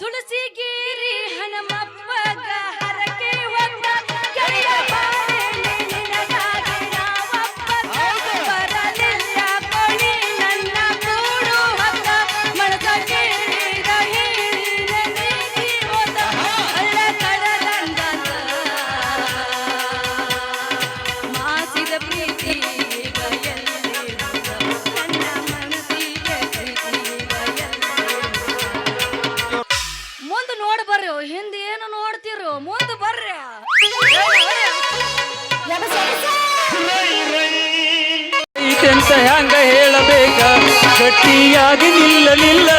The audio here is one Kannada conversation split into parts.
ತುಳಸಿಗೇರಿ ಹನುಮಪ್ಪಗ ಅಂತ ಹ್ಯಾಂಗ ಹೇಳಬೇಕ? ಗಟ್ಟಿಯಾಗಿ ನಿಲ್ಲಲಿಲ್ಲ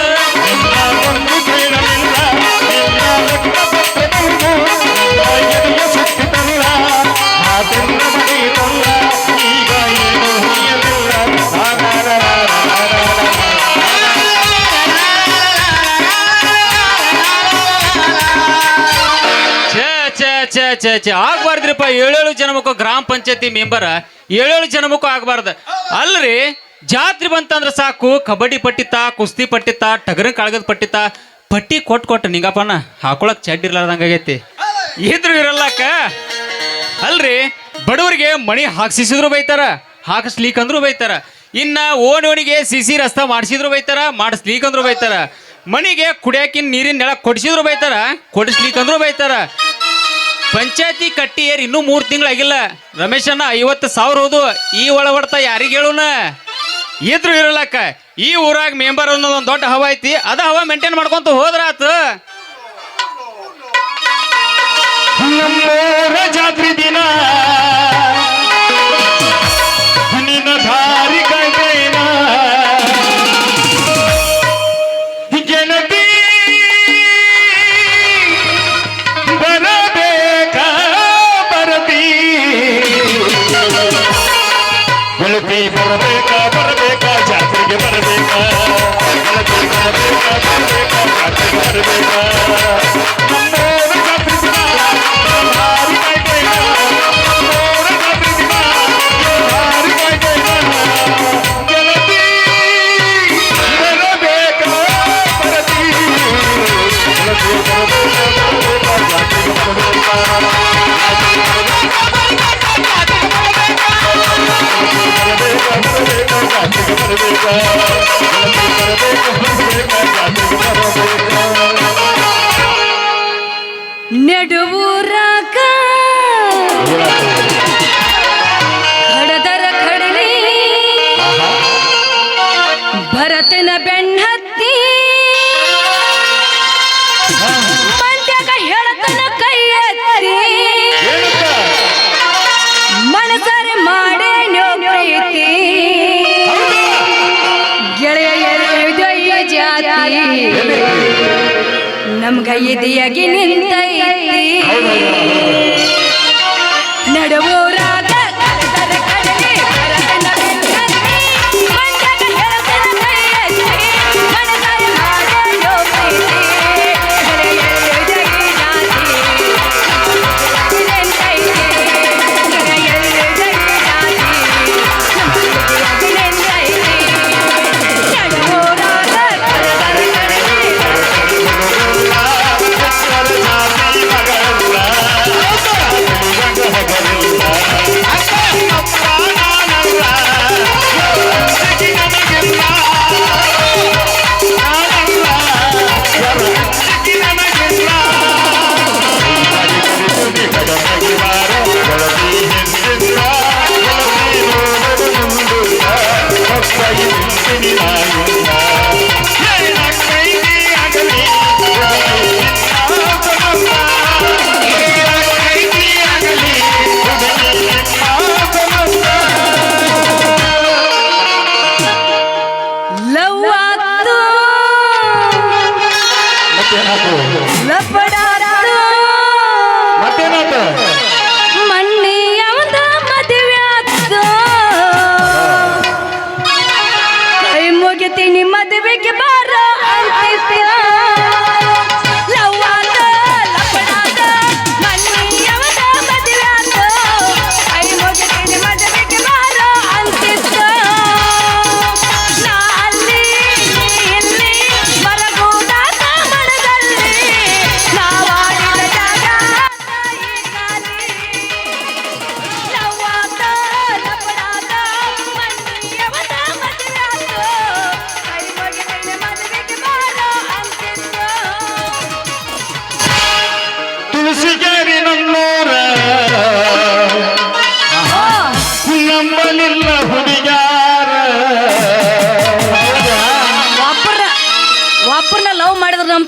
ಆಗ್ಬಾರ್ದ್ರಿಪ್ಪ. ಏಳೇಳು ಜನಮಕ್ಕೂ ಗ್ರಾಮ ಪಂಚಾಯತಿ ಮೆಂಬರ್. ಏಳೇಳು ಜನಮಕ್ಕೂ ಆಗ್ಬಾರ್ದು. ಅಲ್ರಿ ಜಾತ್ರೆ ಬಂತಂದ್ರೆ ಸಾಕು, ಕಬಡ್ಡಿ ಪಟ್ಟಿತ, ಕುಸ್ತಿ ಪಟ್ಟಿತ, ಟಗರ ಕಾಳಗದ ಪಟ್ಟಿತ, ಪಟ್ಟಿ ಕೊಟ್ಟು ಕೊಟ್ಟು ನಿಂಗಪ್ಪನ ಹಾಕೊಳಕ್ ಚಡ್ಡಿ ಇರ್ಲಾರ್ದಂಗ ಆಗೈತಿ. ಇದ್ರು ಇರಲ್ಲಕ್ಕ ಅಲ್ರಿ, ಬಡವರಿಗೆ ಮಣಿ ಹಾಕ್ಸಿಸಿದ್ರು ಬೈತಾರ, ಹಾಕಿಸ್ಲಿಕ್ಕಂದ್ರು ಬೈತಾರ. ಇನ್ನ ಓಣಿ ಓಣಿಗೆ ಸಿಸಿ ರಸ್ತಾ ಮಾಡಿಸಿದ್ರು ಬೈತಾರ, ಮಾಡಿಸ್ಲಿಕ್ಕಂದ್ರು ಬೈತಾರ. ಮಣಿಗೆ ಕುಡಿಯಾಕಿನ ನೀರಿನ ನೆಲ ಕೊಡಿಸಿದ್ರು ಬೈತಾರ, ಕೊಡಿಸ್ಲಿಕ್ಕಂದ್ರು ಬೈತಾರ. ಪಂಚಾಯತಿ ಕಟ್ಟಿ ಏರಿ ಇನ್ನೂ ಮೂರು ತಿಂಗಳಾಗಿಲ್ಲ. ರಮೇಶಣ್ಣ, ಐವತ್ತು ಸಾವಿರ ಹೋದು ಈ ಒಳ ಹೊಡ್ತ ಯಾರಿಗೆ ಹೇಳೋಣ ಇದ್ರು ಇರಲಕ್ಕ, ಈ ಊರಾಗ ಮೆಂಬರ್ ಅನ್ನೋದು ಒಂದು ದೊಡ್ಡ ಹವಾ ಐತಿ, ಅದ ಹವಾ ಮೇಂಟೈನ್ ಮಾಡ್ಕೊಂತ ಹೋದ್ರಾತ ಜಾತ್ರಿ ದಿನ. ನಿನ್ನ ಭರತನ ಬೆನ್ನತ್ತಿ ಮಂಡ್ಯಾಗ ಹೇಳತನ ಕೈ ಎತ್ತಿ ಮನಸರೆ ಮಾಡಿ ಪ್ರೀತಿ. ಗೆಳೆಯ ಜಾತಿ. ನಮ್ಗ ಇದೆಯಾಗಿ ನಿಂತೈತಿ. ನಡುವೂರಾಗ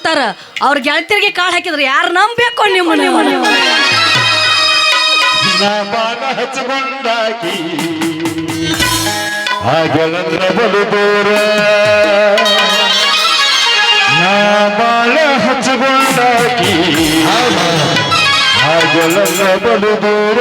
ನಂಬ್ತಾರ ಅವ್ರ ಗೆಳತಿಯರಿಗೆ ಕಾಳು ಹಾಕಿದ್ರೆ ಯಾರು ನಂಬೇಕು ನಿಮ್ಮ ನೀವು ಹಚ್ಚಗೊಂಡಾಕಿ ಹಾಗೆಲ್ಲಂದ್ರ ಬಲು ದೂರ. ನಾ ಬಾಳ ಬಲು ದೂರ.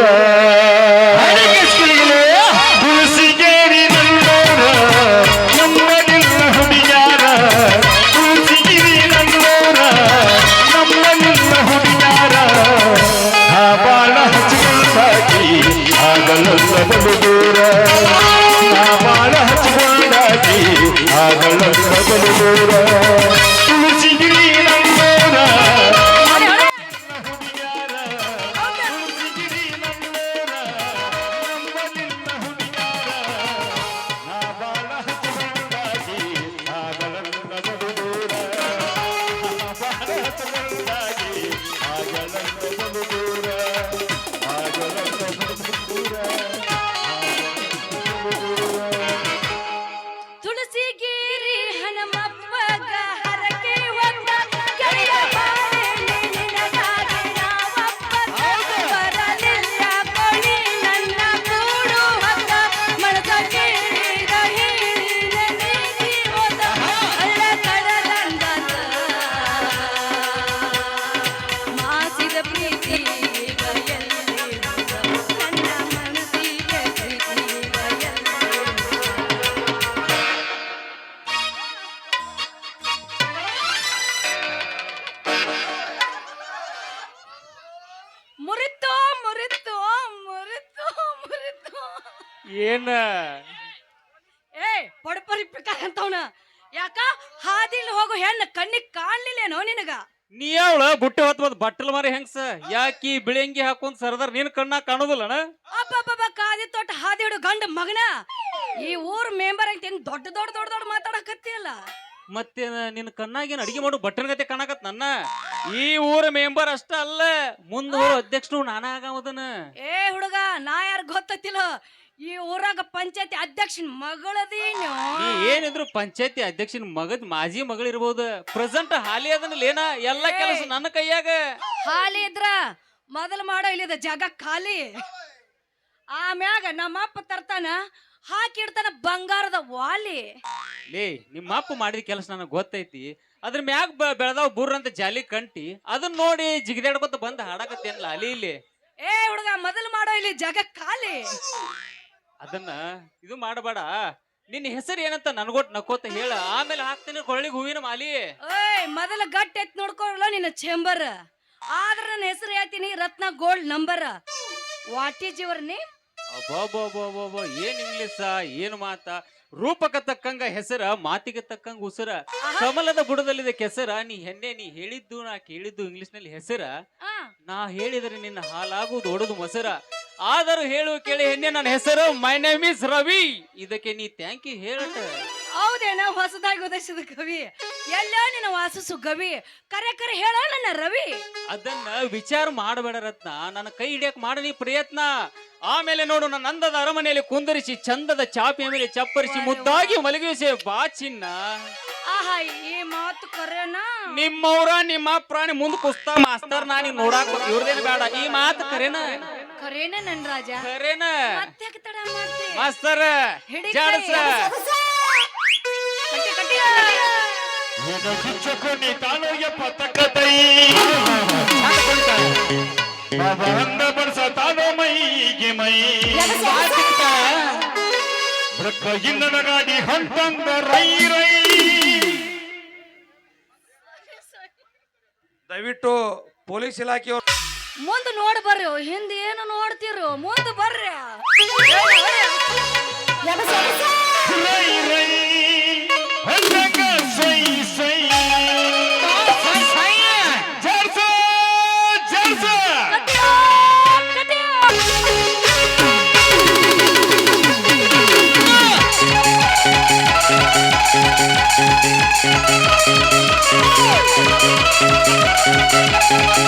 ಏನ? ಏ ಪಡಪರಿ ಪಿಕ ಅಂತವನ. ಯಾಕ? ಹಾದಿಲ್ ಹೋಗು ಹೆಣ್ಣು ಕಣ್ಣಿಗೆ ಕಾಣ್ಲಿಲ್ಲೇನೋ ನಿನಗ? ನೀ ಅವಳ ಬುಟ್ಟಿ ಹೊತ್ತು ಬಂದ್ ಬಟ್ಟಲ್ ಮಾರಿ ಹೆಂಗ್ಸ? ಯಾಕಿ ಬಿಳಿಂಗಿ ಹಾಕೊಂಡ್ ಸರದಾರ ನಿನ್ ಕಣ್ಣಾಗ ಕಾಣೋದಿಲ್ಲಣ ಅಬ್ಬಬ್ಬಬ್ಬ ಕಾದಿ ತೊಟ್ಟ ಹಾದಿ ಹಿಡು ಗಂಡ ಮಗನ? ಈ ಊರ್ ಮೆಂಬರ್ ಅಂತ ಏನ್ ದೊಡ್ಡ ದೊಡ್ಡ ದೊಡ್ಡ ದೊಡ್ಡ ಮಾತಾಡಕತ್ತಿಯಲ್ಲ? ಮತ್ತೆ ನಿನ್ ಕಣ್ಣಾಗೇನ್ ಅಡಿಗೆ ಮಾಡು ಬಟ್ಟನ್ ಗತೆ ಕಾಣಕತ್ ನನ್ನ? ಈ ಊರ ಮೆಂಬರ್ ಅಷ್ಟ ಅಲ್ಲ ಮುಂದ ಊರ ಅಧ್ಯಕ್ಷನು ನಾನ ಆಗವದನ. ಏ ಹುಡುಗ ನಾ ಯಾರು ಗೊತ್ತಿಲ್ಲ ಈ ಊರಾಗ ಪಂಚಾಯತಿ ಅಧ್ಯಕ್ಷನ ಮಗಳದೇನು ನೀ ಏನಿದ್ರು ಪಂಚಾಯತಿ ಅಧ್ಯಕ್ಷನ ಮಗದ್ ಮಾಜಿ ಮಗಳು ಇರ್ಬೋದು ಪ್ರೆಸೆಂಟ್ ಹಾಲಿ ಅದನ್ನ ಏನ ಎಲ್ಲ ಕೆಲಸ ನನ್ನ ಕೈಯಾಗ. ಹಾಲಿ ಇದ್ರ ಮೊದಲು ಮಾಡೋ ಇಲ್ಲಿದ ಜಾಗ ಖಾಲಿ. ಆಮ್ಯಾಗ ನಮ್ಮಪ್ಪ ತರ್ತಾನ ಹಾಕಿಡ್ತಾನ ಬಂಗಾರದ ವಾಲಿ. ಲೇ ನಿಮ್ಮ ಅಪ್ಪ ಮಾಡಿದ ಕೆಲಸ ನನಗೆ ಗೊತ್ತೈತಿ. ಅದ್ರ ಮ್ಯಾಗ ಬ- ಬೆಳ್ದಾವ್ ಬುರ್ರ ಅಂತ ಜಾಲಿ ಕಂಟಿ ಅದನ್ನ ನೋಡಿ ಜಿಗಿದಾಡ್ಕೊತ ಬಂದ್ ಹಾಡಕತ್ತೇನಲ್ಲ ಅಲ್ಲಿ ಇಲ್ಲಿ. ಏ ಹುಡುಗ ಮೊದಲು ಮಾಡೋ ಇಲ್ಲಿ ಜಾಗ ಖಾಲಿ. ಅದನ್ನ ಇದು ಮಾಡಬೇಡ. ನಿನ್ನ ಹೆಸರು ಏನಂತ ನನ್ಗೊಟ್ ನಕ್ಕೋತ ಹೇಳ. ಆಮೇಲೆ ಹಾಕ್ತೀನಿ ಕೊಳ್ಳಿಗೆ ಹೂವಿನ ಮಾಲಿ. ಏಯ್ ಮೊದಲ ಗಟ್ಟ ಎತ್ ನೋಡ್ಕೊಳ್ಳ ನಿನ್ನ ಚೇಂಬರ್ ಆದ್ರ ನನ್ನ ಹೆಸರು ಹೇಳ್ತೀನಿ Ratna gold number what is your name ಅಬ್ಬಬ್ಬಬ್ಬಬ್ಬ ಏನ್ ಇಂಗ್ಲಿಷ ಏನ್ ಮಾತ? ರೂಪಕ ತಕ್ಕಂಗ ಹೆಸರ ಮಾತಿಗೆ ತಕ್ಕಂಗ ಉಸರ. ಕಮಲದ ಬುಡದಲ್ಲಿದೆ ಕೆಸರ. ನೀ ಹೆಣ್ಣೆ ನೀ ಹೇಳಿದ್ದು ನಾ ಕೇಳಿದ್ದು ಇಂಗ್ಲಿಷ್ನಲ್ಲಿ ಹೆಸರ ನಾ ಹೇಳಿದರೆ ನಿನ್ನ ಹಾಲಾಗುವುದು ಒಡದು ಮೊಸರ. ಆದರೂ ಹೇಳು ಕೇಳಿ ಹೆಣ್ಣೆ ನನ್ನ ಹೆಸರು ಮೈ ನೇಮ್ ಇಸ್ ರವಿ. ಇದಕ್ಕೆ ನೀ ಥ್ಯಾಂಕ್ ಯು ಹೇಳಟ ಹೌದೇನ ಹೊಸದಾಗಿ ಉದಯಿಸಿದ ಕವಿ. ಎಲ್ಲ ನಿನ್ನ ವಾಸಿಸು ಕವಿ. ಕರೆ ಕರೆ ಹೇಳ ನನ್ನ ರವಿ. ಅದನ್ನ ವಿಚಾರ ಮಾಡಬೇಡ ರತ್ನ. ನನ್ನ ಕೈ ಹಿಡಿಯಕ್ ಮಾಡ ನೀ ಪ್ರಯತ್ನ. ಆಮೇಲೆ ನೋಡು ನನ್ನ ಅಂದದ ಅರಮನೆಯಲ್ಲಿ ಕುಂದರಿಸಿ ಚಂದದ ಚಾಪಿಯ ಮೇಲೆ ಚಪ್ಪರಿಸಿ ಮುದ್ದಾಗಿ ಮಲಗಿಸಿ ಬಾ ಚಿನ್ನ. ಆಹಾ ಈ ಮಾತು ಕರೆನಾ ನಿಮ್ಮವ್ರ ನಿಮ್ಮ ಪ್ರಾಣಿ ಮುಂದ್ ಕುಸ್ತ ಮಾಸ್ತರ್ ನಾನಿ ನೋಡಾಕ ಇವ್ರದೇನು ಬೇಡ. ಈ ಮಾತು ಕರೆನ. ಕರೇನ ನನ್ ರಾಜ? ಖರೇನ. ಮತ್ತೆ ತಡ ಮಾಡ್ತಿ? ಮಾಸ್ತರ್ ಹಿಡಿ ಜಾಡ್ಸ. ಕಟ್ಟಿ ಕಟ್ಟಿ ಮೈ. ರೊಕ್ಕ ಇನ್ನನ ಗಾಡಿ ಹೊಂಟಂದ ರೈ ರೈ. ದಯವಿಟ್ಟು ಪೊಲೀಸ್ ಇಲಾಖೆಯವರು ಮುಂದೆ ನೋಡ್ ಬರ್ರಿ ಹಿಂದೆ ಏನು ನೋಡ್ತಿರು ಮುಂದೆ ಬರ್ರಿ. Thank ರೈ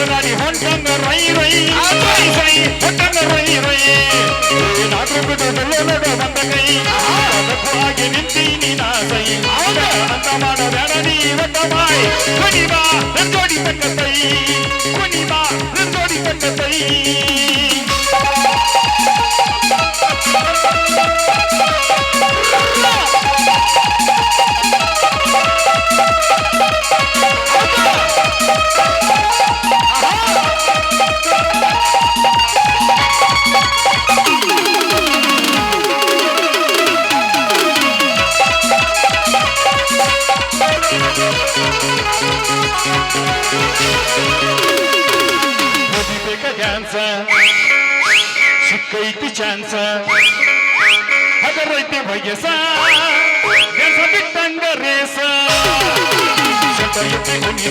ಸೈ ಸೈ ಜರ್ಸ ಜರ್ಸ ಕಟ್ಟಿಯೋ, ಕಟ್ಟಿಯೋ. ¡Vamos! ನರನಾಡಿ ಹೊಂಟಂಗ ರೈ ರೈ ರೈ ರೈ ಹೊಂಟಂಗ ರೈ ರೈ ನಾಡು ಬಿಡು ನಲ್ಲೋಡ ಬಂದ ಕೈ ಅದಕ್ಕಾಗಿ ನಿಂತೀನಿ ನಾ ಸೈ ಅಂತ ಮಾಡಬೇಡ ನೀ ಒಟ್ಟ ಬಾಯ್ ಕುನಿ ಬಾ பண்ணி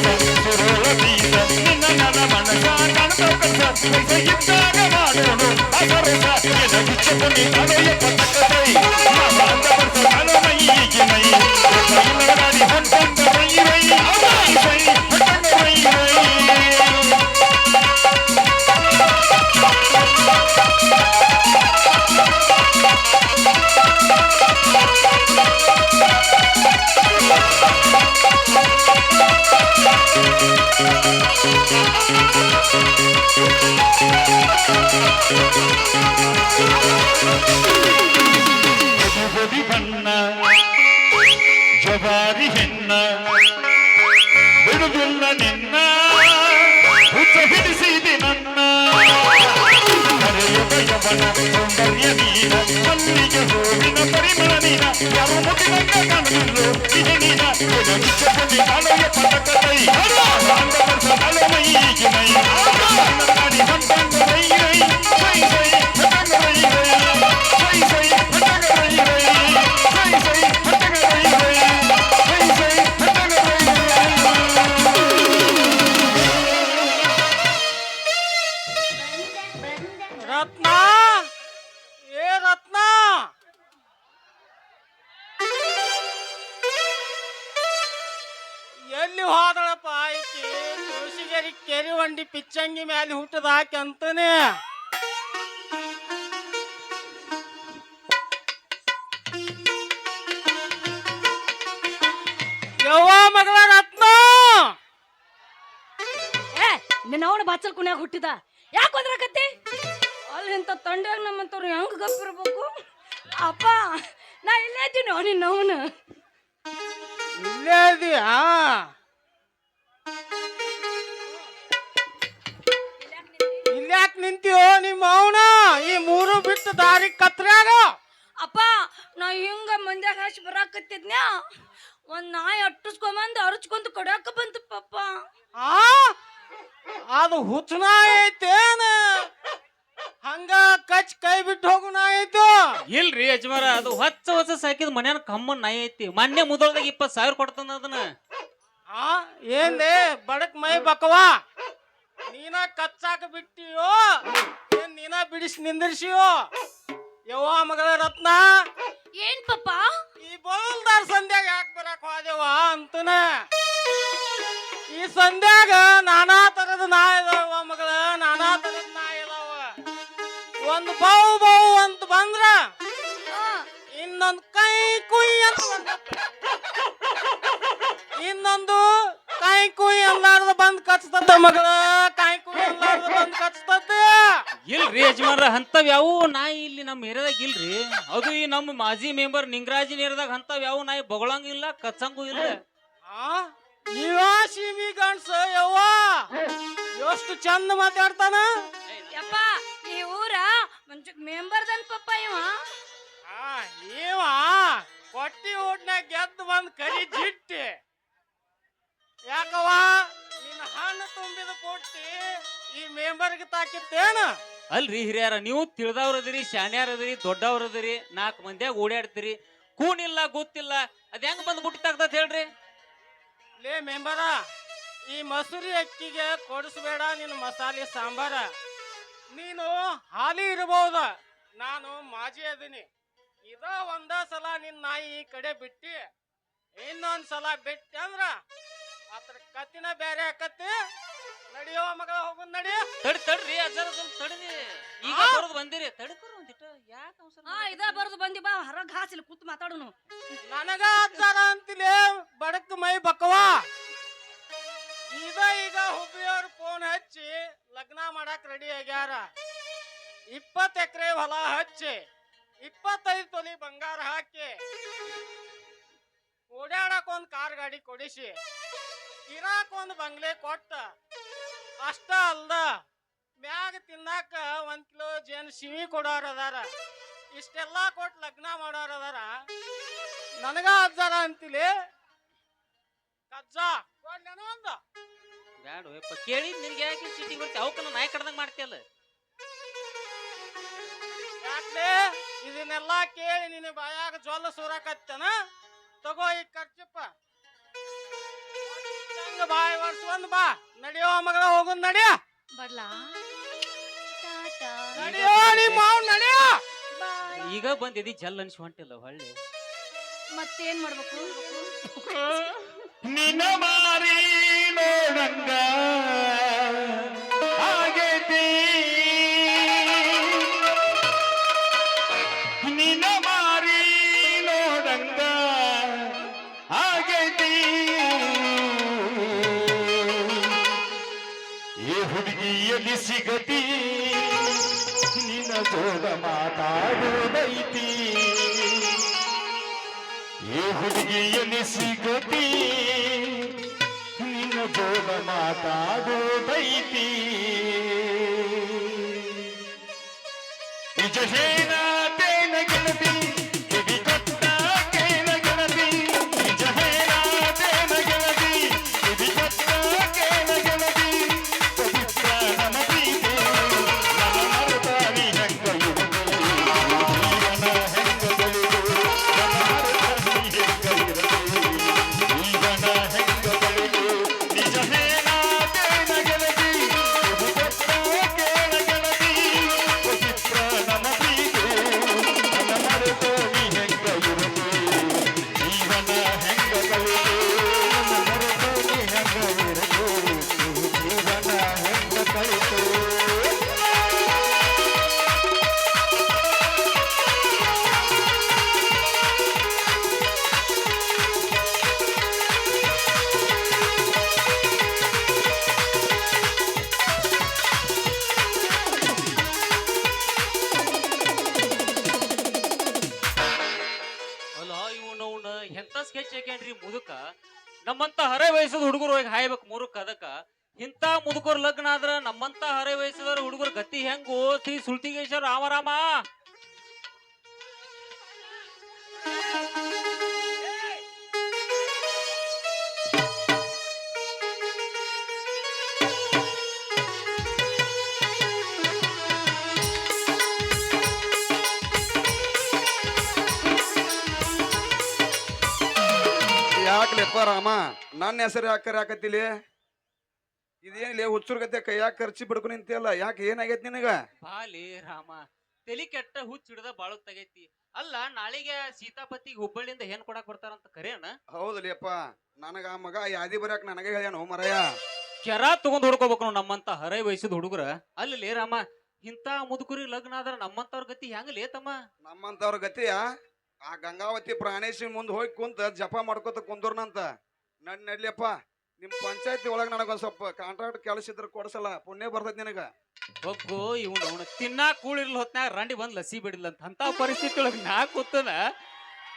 அதைய பட்டக்கத்தை மன மந்த பர்ச மனமை இயக்கினை ಸೌಂದರ್ಯ ನೀನ ಮಲ್ಲಿಗೆ ಹೂವಿನ ಪರಿಮಳ ನೀನ ಯಾವ ಮುಗಿದಂಗ ಕಾಣುದಿಲ್ಲೋ ಇದು ನೀನ ಎದ ಬಿಚ್ಚಬಂದಿ ಕಾಲೆಯ ಪದಕ ಕೈ ಅಂದ ವರ್ಷ ತಲೆ ಮೈಗೆ ಮೈ ನಾಡಿ ಹೊಂಟಂಗ ತುಳಸಿಗೆರಿ ಕೆರಿ ಒಂಡಿ ಪಿಚ್ಚಂಗಿ ಮ್ಯಾಲೆ ಹುಟ್ಟದ ಆಕೆ ಅಂತಾನೆ. ಯವ್ವ ಮಗಳ ರತ್ನ! ಏ ನಿನ್ನ ಅವನ ಬಾಚಲ್ ಕುಣ್ಯಾಗ ಹುಟ್ಟಿದ. ಯಾಕೆ ಹೋದ್ರಕತ್ತಿ ಅಲ್ಲಿ ಇಂಥ ತಂಡ್ಯಾಗ ನಮ್ಮಂತವ್ರು ಹೆಂಗ್ ಗಪ್ಪಿರ್ಬೇಕು? ಅಪ್ಪ ನಾ ಇಲ್ಲೇ ಇದ್ದೀನಿ ನಿನ್ನ ಅವನು. ಇಲ್ಲೇ ಇದೀಯಾ? ನಿಂತೀಯೋ ನಿಮ್ಮ ಅವನ? ಈ ಮೂರು ಬಿಟ್ಟು ದಾರಿ ಕತ್ರ್ಯಾರ ಅಪ್ಪ ನಾ ಹಿಂಗ ಮಂದ್ಯಾಗ ಹಾಸಿ ಬರಾಕತ್ತಿದ್ನ ಒಂದ್ ನಾಯಿ ಅಟ್ಟಿಸ್ಕೊಂಬಂದು ಅರಚ್ಕೊಂತ ಕೊಡಾಕ ಬಂತು ಪಪ್ಪ ಆ? ಅದು ಹುಚ್ಚನ ಐತೇನ ಹಂಗ ಕಚ್ ಕೈ ಬಿಟ್ಟು ಹೋಗು ನಾಯಿ ಐತು? ಇಲ್ರಿ ಯಜಮಾರ ಅದು ಹೊಚ್ಚ ಹೊಸ ಸಾಕಿದ ಮನ್ಯಾನ ಕಮ್ಮನ್ ನಾಯಿ ಐತಿ. ಮೊನ್ನೆ ಮುದೋಳ್ದಾಗ ಇಪ್ಪತ್ತು ಸಾವಿರ ಕೊಡ್ತಾನ ಅದನ್ನ. ಆ ಏನ್ಲೇ ಬಡಕ್ ಮೈ ಬಕವಾ? ನೀನ ಕಚ್ಚಾಕ ಬಿಟ್ಟಿಯೋ? ಏನ್ ನೀನ ಬಿಡಿಸಿ ನಿಂದಿರ್ಸಿಯೋ? ಯವ್ವ ಮಗಳ ರತ್ನ? ಏನ್ ಪಪ್ಪ? ಈ ಬೋಲ್ದಾರ್ ಸಂಧ್ಯಾಗ ಯಾಕೆ ಬರಕ್ ಹೋದೆವ ಅಂತನ? ಈ ಸಂಧ್ಯಾಗ ನಾನಾ ತರದ ನಾಯಿ ಇದಾವ ಮಗಳ ನಾನಾ ತರದ ನಾಯಿ ಇದಾವ ಒಂದು ಬೌ ಬೌ ಅಂತ ಬಂದ್ರ ಇನ್ನೊಂದು ಕೈ ಕುಯ್ ಅಂತ ಇನ್ನೊಂದು ಕೈ ಕುಯ್ ಅಲ್ಲಾರ್ದ ಬಂದ್ ಕಚ್ತದ ಮಗಳ. ಇಲ್ರಿ ಯಜಮಾನ್ರ ಅಂತವ್ ಯಾವ ನಾಯಿ ಇಲ್ಲಿ ನಮ್ಮ ಏರಿಯಾದಾಗ ಇಲ್ರಿ. ಅದು ಈ ನಮ್ಮ ಮಾಜಿ ಮೆಂಬರ್ ನಿಂಗರಾಜಿನ ಏರಿಯಾದಾಗ ಅಂತವ್ ಯಾವು ನಾಯಿ ಬೊಗಳಂಗಿಲ್ಲ ಕಚ್ಚಂಗೂ ಇಲ್ಲ. ಆ? ನೀವ ಸೀಮಿ ಗಂಡ್ಸ ಯವ್ವ? ಎಷ್ಟು ಚಂದ ಮಾತಾಡ್ತಾನ? ಯಪ್ಪ ಈ ಊರ ಮಂಚಕ್ ಮೆಂಬರ್ದನ್ ಪಪ್ಪ ಇವ. ಆ, ಇವ ಕೊಟ್ಟಿ ಊಟ್ನಾಗ ಗೆದ್ದು ಬಂದ್ ಕರಿ ಜಿಟ್ಟಿ. ತುಂಬಿದ ಈ ಮೆಂಬರ್ಗೆ ತಾಕಿತ್ತೇನ? ಅಲ್ರಿ ಹಿರಿಯರ ನೀವು ತಿಳಿದವ್ರದಿರಿ ಶಾನ್ಯಾರದಿರಿ ದೊಡ್ಡವ್ರದಿರಿ ನಾಲ್ಕು ಮಂದಿಯಾಗ ಓಡಾಡ್ತೀರಿ ಕೂನಿಲ್ಲ ಗೊತ್ತಿಲ್ಲ ಅದ್ ಹೆಂಗ್ ಬಂದ್ ಬುಟ್ಟಿತಾಗ್ತದ ಹೇಳ್ರಿ? ಲೇ ಮೆಂಬರ ಈ ಮಸೂರಿ ಅಕ್ಕಿಗೆ ಕೊಡಿಸ್ಬೇಡ ನಿನ್ನ ಮಸಾಲೆ ಸಾಂಬಾರ. ನೀನು ಹಾಲಿ ಇರಬಹುದು ನಾನು ಮಾಜಿ ಅದೀನಿ. ಇದ ಒಂದ ಸಲ ನಿನ್ನ ನಾಯಿ ಈ ಕಡೆ ಬಿಟ್ಟಿ ಇನ್ನೊಂದ್ ಸಲ ಬಿಟ್ಟಿ ಅಂದ್ರ ಅದ್ರ ಕತ್ತಿನ ಬೇರೆ ಆಕತಿ ನಡಿಯೋ ಮಗಳ ಹೋಗೋದ್ ನಡಿ. ತಡಿ ತಡ್ರಿ ಅಜ್ಜಾರ ಸ್ವಲ್ಪ ತಡ್ರಿ. ಈಗ? ಬರೋದು ಬಂದಿರಿ. ತಡ್ಕೊರ ಒಂದಿಟ್ಟು ಯಾಕೆ ಅವಸರ ಹಾ ಇದ ಬರ್ದು ಬಂದಿ ಬಾ ಹೊರಗ್ ಹಾಸಿಲ್ ಕೂತ್ ಮಾತಾಡೋನು. ನನಗ ಅಜ್ಜಾರ ಅಂತಿಲೆ ಬಡಕ್ ಮೈ ಬಕವಾ. ಈಗ ಈಗ ಹುಬ್ಳಿಯವ್ರು ಫೋನ್ ಹಚ್ಚಿ ಲಗ್ನ ಮಾಡಕ್ ರೆಡಿ ಆಗ್ಯಾರ. ಇಪ್ಪತ್ತು ಎಕರೆ ಹೊಲ ಹಚ್ಚಿ ಇಪ್ಪತ್ತೈದು ತೊಲಿ ಬಂಗಾರ ಹಾಕಿ ಓಡಾಡಕ್ ಒಂದ್ ಕಾರ್ ಗಾಡಿ ಕೊಡಿಸಿ ಇರಾಕ್ ಒಂದ್ ಬಂಗ್ಲೆ ಕೊಟ್ಟ ಅಷ್ಟ ಅಲ್ದ ಮ್ಯಾಗ ತಿನ್ನಾಕ ಒಂದ್ ಕಿಲೋ ಜೇನು ಸಿವಿ ಕೊಡೋರ್ ಅದಾರ ಇಷ್ಟೆಲ್ಲಾ ಕೊಟ್ಟು ಲಗ್ನ ಮಾಡೋರ್ ಅದಾರ ನನಗ ಅಜ್ಜಾರ ಅಂತಿಲಿ. ಕಜ್ಜಾ ಕೊಡ್ಲೇನೋ ಒಂದ. ಬ್ಯಾಡ ಯಪ್ಪ ಕೇಳಿ ನಿನ್ಗೆ ಯಾಕೆ ಚೀಟಿ ಬರ್ತಿ ಅವಕ್ಕನ ನಾಯಿ ಕಡ್ದಂಗ್ ಮಾಡ್ತಿಯಲ್ಲ ಯಾಕ್ಲೆ? ಇದನ್ನೆಲ್ಲಾ ಕೇಳಿ ನಿನ್ನ ಬಾಯಾಗ ಜೋಲ ಸೂರಕತ್ತನ? ತಗೋ ಈ ಖರ್ಚಪ್ಪ. ಹಂಗ ಬಾಯಿ ವರ್ಷ ಬಾ. ನಡಿಯೋ ಮಗಳ ಹೋಗುದ್ ನಡಿಯ. ಬರ್ಲಾ? ಟಾಟಾ ನಡಿಯೋ ನಿಮ್ಮ ಮಾವ್ ನಡಿಯೋ. ಬಾಯ್. ಈಗ ಬಂದಿದಿ ಜಲ್ ಅನ್ಸ್ ಹೊಂಟಿಲ್ಲ ಹೊಳ್ಳಿ. ಮತ್ತೇನ್ ಮಾಡ್ಬೇಕು? ನಿನ್ನ ಮಾರಿ ನೋಡಂಗ. ಆಗೈತಿ ನಿನ್ನ ಮಾರಿ ನೋಡಂಗ. ಆಗೈತಿ ಹುಡುಗಿಯಲ್ಲಿ ಸಿಗತಿ ನಿನ್ನ ಜೋಡ ಮಾತಾಡೋದೈತಿ ಈ ಹುಡುಗಿಯಲ್ಲಿ ಸಿಗತಿ ನಿನ್ನ ಜೋಡ ಮಾತಾಡೋದೈತಿ ನಿಜ ನಮ್ಮಂತ ಹರೆ ವಯಸ್ಸದ ಹುಡುಗರು ಹೋಗಿ ಹಾಯ್ಬೇಕು ಮೂರು ಅದಕ್ಕ. ಇಂತ ಮುದುಕರ್ ಲಗ್ನ ಆದ್ರ ನಮ್ಮಂತ ಹರೆ ವಯಸ್ಸದವ್ರ ಹುಡುಗರ ಗತಿ ಹೆಂಗು? ಶ್ರೀ ಸುಳ್ತಿಗೇಶ್ವರ ರಾಮರಾಮ. ಯಾಕ್ಲೆಪ್ಪ ರಾಮ. ನನ್ನ ಹೆಸರು ಯಾಕೆ ಕರ್ಯಾಕತ್ತಿಲಿ ಇದೇನಿಲ್ಲ ಹುಚ್ಚುರ್ಗತೆ ಕೈಯಾಗ ಖರ್ಚಿ ಬಿಡ್ಕೊ ನಿಂತಿಯಲ್ಲ? ಯಾಕೆ ಏನಾಗೈತಿ ನಿನಗ? ಬಾಲಿ ರಾಮ. ತಲಿ ಕೆಟ್ಟ ಹುಚ್ಚ ಹಿಡ್ದ ಬಾಳು ತಗೈತಿ. ಅಲ್ಲ ನಾಳೆಗೆ ಸೀತಾಪತಿಗೆ ಹುಬ್ಬಳ್ಳಿಯಿಂದ ಏನ್ ಕೊಡಕ್ ಬರ್ತಾರಂತ ಕರೇನ ಹೌದಲಿಯಪ್ಪ ನನಗ ಆ ಮಗ ಯಾದಿ ಬರ್ಯಾಕ ನನಗೆ ಹೇಳ್ಯಾನ ಮರಯ. ಕೆರ ತಗೊಂಡ್ ಹುಡ್ಕೋಬೇಕು ನಾವು ನಮ್ಮಂತ ಹರೈ ವಯಸ್ಸದ ಹುಡುಗರ. ಅಲ್ಲಿ ರಾಮ ಇಂತ ಮುದುಕುರಿ ಲಗ್ನ ಆದ್ರ ನಮ್ಮಂತವ್ರ ಗತಿ ಹೆಂಗ್ ಲೇತಮ್ಮ ನಮ್ಮಂತವ್ರ ಗತಿಯ? ಆ ಗಂಗಾವತಿ ಪ್ರಾಣೇಶಿ ಮುಂದೆ ಹೋಗಿ ಕುಂತ ಜಪ ಮಾಡ್ಕೋತ ಕುಂದ್ರನಂತ ನನ್ ನಡ್ಲಿಯಪ್ಪ ನಿಮ್ ಪಂಚಾಯತಿ ಒಳಗ ನನಗೊಂದ್ ಸ್ವಲ್ಪ ಕಾಂಟ್ರಾಕ್ಟ್ ಕೆಲಸ ಇದ್ರೆ ಕೊಡ್ಸಲ್ಲ ಪುಣ್ಯ ಬರ್ತೈತಿ ನಿನಗ. ಒಬ್ಬು ಇವ್ನು ಅವನು ತಿನ್ನಾ ಕೂಳಿರ್ಲ ಹೊತ್ನಾಗ ರಂಡಿ ಬಂದ್ ಲಸಿ ಬಿಡಿಲ್ಲ ಅಂತ ಅಂತ ಪರಿಸ್ಥಿತಿ ಒಳಗ ನಾ ಕೂತನ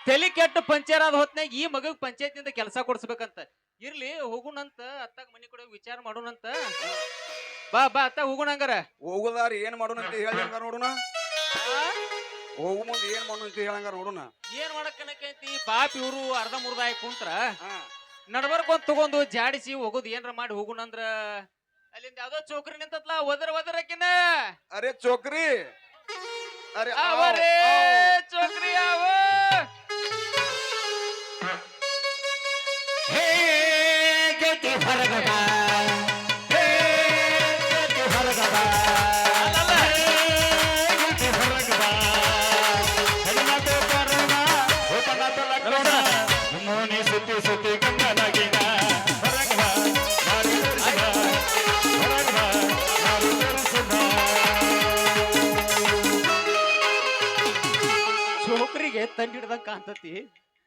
ತಲೆ ಕೆಟ್ಟ ಪಂಚರ್ ಆದ ಹೊತ್ನಾಗ ಈ ಮಗಗ್ ಪಂಚಾಯತಿಂದ ಕೆಲಸ ಕೊಡ್ಸ್ಬೇಕಂತ ಇರ್ಲಿ ಹೋಗುಣಂತ ಅತ್ತಾಗ ಮನಿ ಕೂಡ ವಿಚಾರ ಮಾಡೋಣಂತ. ಬಾ ಬಾ ಅತ್ತಾಗ ಹೋಗುಣಂಗಾರ ಹೋಗುದಾರ ಏನ್ ಮಾಡೋಣ ಅಂತ ನೋಡೋಣ. ನೋಡುನ ಹೋಗು ಮುಂದೆ ಏನ್ ಮಾಡೋಣ ಅಂತ ಹೇಳಂಗ ನೋಡೋಣ ಏನ್ ಮಾಡಕ್ಕನಕೈತಿ ಪಾಪ ಇವ್ರು ಅರ್ಧ ಮುರ್ದ ಆಗಿ ಕುಂತ್ರ. ಹಾ. ನಡ್ಬರ್ಕ್ ಒಂದ್ ತಗೊಂಡು ಜಾಡಿಸಿ ಹೋಗೋದು ಏನ್ರ ಮಾಡಿ ಹೋಗುಣಂದ್ರ ಅಲ್ಲಿಂದ ಯಾವ್ದೋ ಚೋಕ್ರಿ ನಿಂತತ್ಲ ಒದರ ಒದರಕಿನ. ಅರೆ ಚೋಕ್ರಿ. ಅರೆ ಆವ್, ಅವರೇ ಆವ್. ಚೌಕ್ರಿ ಅವ. ಹೇ ಗೆತಿ ಹೊರಗದ ಹಿಡ್ದಂಗ ಕಾಣ್ತತಿ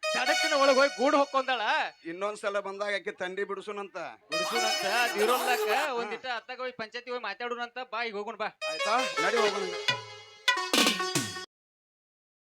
ಸಡಕ್ಕಿನ ಒಳಗ್ ಹೋಗಿ ಗೂಡು ಹೊಕ್ಕೊಂದಾಳ ಇನ್ನೊಂದ್ಸಲ ಬಂದಾಗ ಆಕೆ ತಂಡಿ ಬಿಡಿಸುನಂತ. ಬಿಡಿಸೋಣಂತ ಅಂತ ಇರೋಲ್ಲಕ ಒಂದಿಟ ಅತ್ತಾಗ ಹೋಗಿ ಪಂಚಾಯತಿ ಹೋಗಿ ಮಾತಾಡೋಣಂತ ಬಾ ಈಗ ಹೋಗೋಣ ಬಾ. ಆಯ್ತಾ? ನಡಿ ಹೋಗೋಣ.